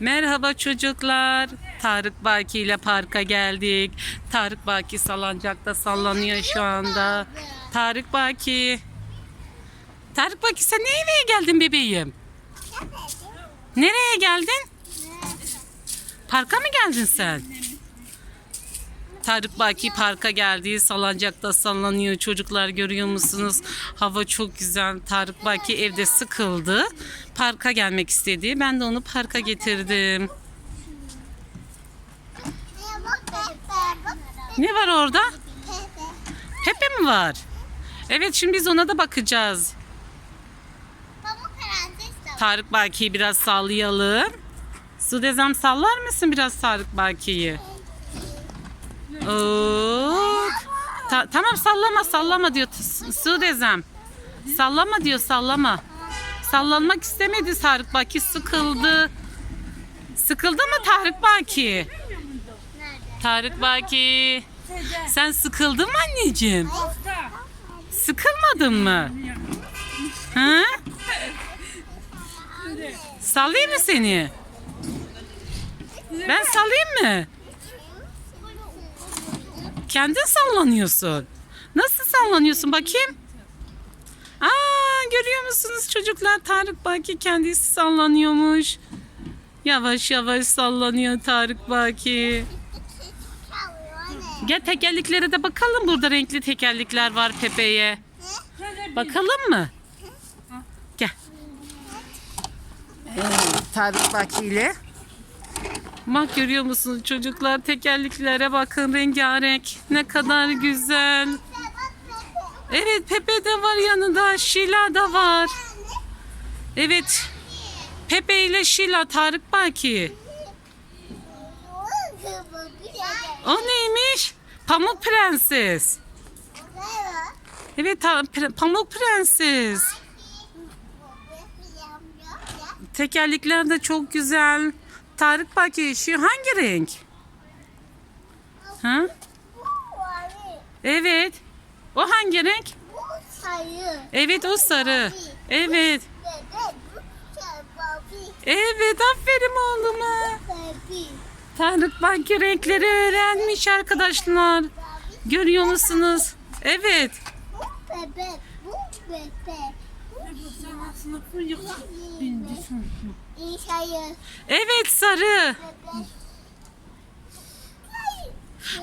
Merhaba çocuklar. Tarık Baki ile parka geldik. Tarık Baki salıncakta sallanıyor şu anda. Tarık Baki. Tarık Baki sen niye eve geldin bebeğim? Nereye geldin? Parka mı geldin sen? Tarık Baki parka geldi. Salıncakta sallanıyor. Çocuklar görüyor musunuz? Hava çok güzel. Tarık Baki evde sıkıldı. Parka gelmek istedi. Ben de onu parka getirdim. Ne var orada? Pepe mi var? Evet şimdi biz ona da bakacağız. Tarık Baki'yi biraz sallayalım. Sudezem sallar mısın biraz Tarık Baki'yi? Oo. Ta- tamam sallama sallama diyor T- Sudezem. Sallama diyor sallama. Sallanmak istemedi Tarık Baki sıkıldı. Sıkıldı mı Tarık Baki? Tarık Baki. Sen sıkıldın mı anneciğim? Sıkılmadın mı? Ha? Sallayayım mı seni? Ben sallayayım mı? Kendin sallanıyorsun. Nasıl sallanıyorsun bakayım? Aa görüyor musunuz çocuklar Tarık Baki kendisi sallanıyormuş. Yavaş yavaş sallanıyor Tarık Baki. Gel tekerleklere de bakalım. Burada renkli tekerlekler var Pepe'ye. Bakalım mı? Gel. Evet, Tarık Baki ile. Bak görüyor musunuz çocuklar tekerleklere bakın rengarenk. Ne kadar güzel. Evet Pepe de var yanında. Şila da var. Evet. Pepe ile Şila Tarık Baki. O neymiş? Pamuk Prenses. Evet Pamuk Prenses. Tekerlekler de çok güzel. Tarık Baki şu hangi renk? Ha? Evet. O hangi renk? Evet o sarı. Evet. Evet aferin oğluma. Tarık Baki renkleri öğrenmiş arkadaşlar. Görüyor musunuz? Evet. Evet sarı.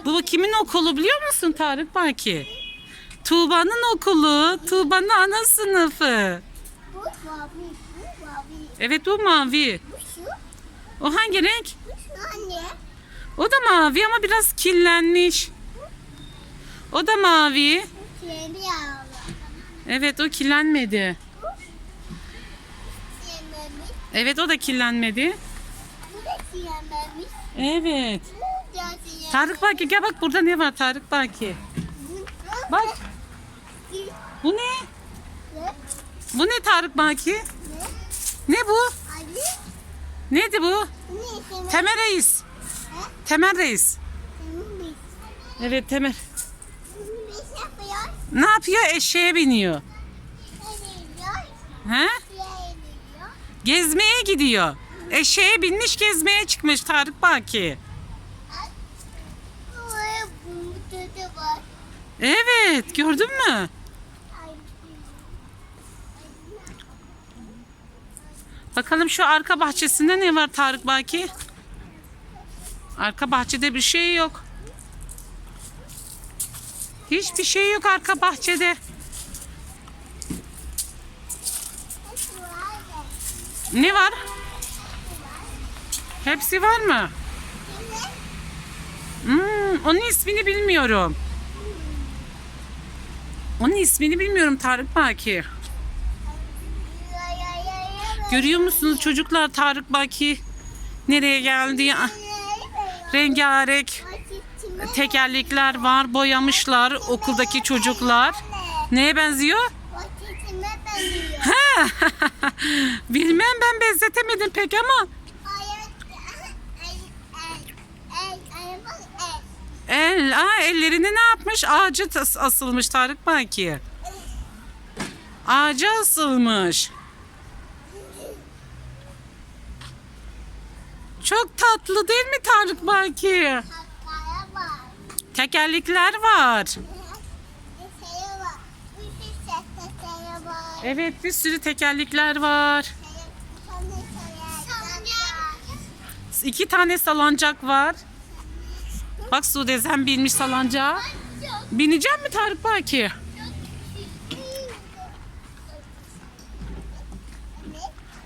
Bu kimin okulu biliyor musun Tarık Baki? Tuğba'nın okulu. Tuğba'nın ana sınıfı. Evet bu mavi. O hangi renk? O da mavi ama biraz kirlenmiş. O da mavi. Evet o kirlenmedi. Evet o da kirlenmedi. Evet. Tarık Baki gel bak burada ne var Tarık Baki. Bak bu ne? Bu ne Tarık Baki? Ne bu? Neydi bu? Temel Reis. Temel Reis. Evet Temel. Ne yapıyor? Eşeğe biniyor. He? Gezmeye gidiyor. Eşeğe binmiş gezmeye çıkmış Tarık Baki. Evet gördün mü? Bakalım şu arka bahçesinde ne var Tarık Baki? Arka bahçede bir şey yok. Hiçbir şey yok arka bahçede. Ne var? Hepsi var mı? Hmm, onun ismini bilmiyorum. Onun ismini bilmiyorum Tarık Baki. Görüyor musunuz çocuklar Tarık Baki nereye geldi? Rengarenk tekerlekler var, boyamışlar okuldaki çocuklar. Neye benziyor? Ha, Bilmem ben benzetemedim pek ama el, aa, ellerini ne yapmış? Ağaca tas- asılmış Tarık Baki. Ağaca asılmış. Çok tatlı değil mi Tarık Baki? Tekerlekler var. Evet bir sürü tekerlekler var. İki tane salıncak var. Bak Sude binmiş salıncağa. Binecek mi Tarık Baki?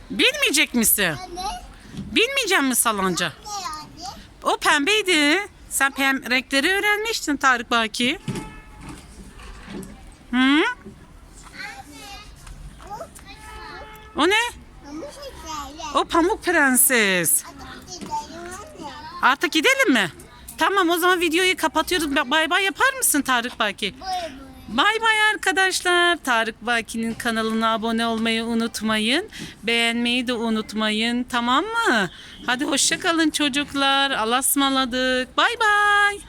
Binmeyecek misin? Anne, Binmeyecek mi yani? O pembeydi. Sen pem renkleri öğrenmiştin Tarık Baki. Hı? O ne? O Pamuk Prenses. Artık gidelim mi? Tamam o zaman videoyu kapatıyoruz. Bay bay yapar mısın Tarık Baki? Buyur. Bay bay arkadaşlar. Tarık Baki'nin kanalına abone olmayı unutmayın. Beğenmeyi de unutmayın. Tamam mı? Hadi hoşça kalın çocuklar. Allah'a ısmarladık. Bay bay.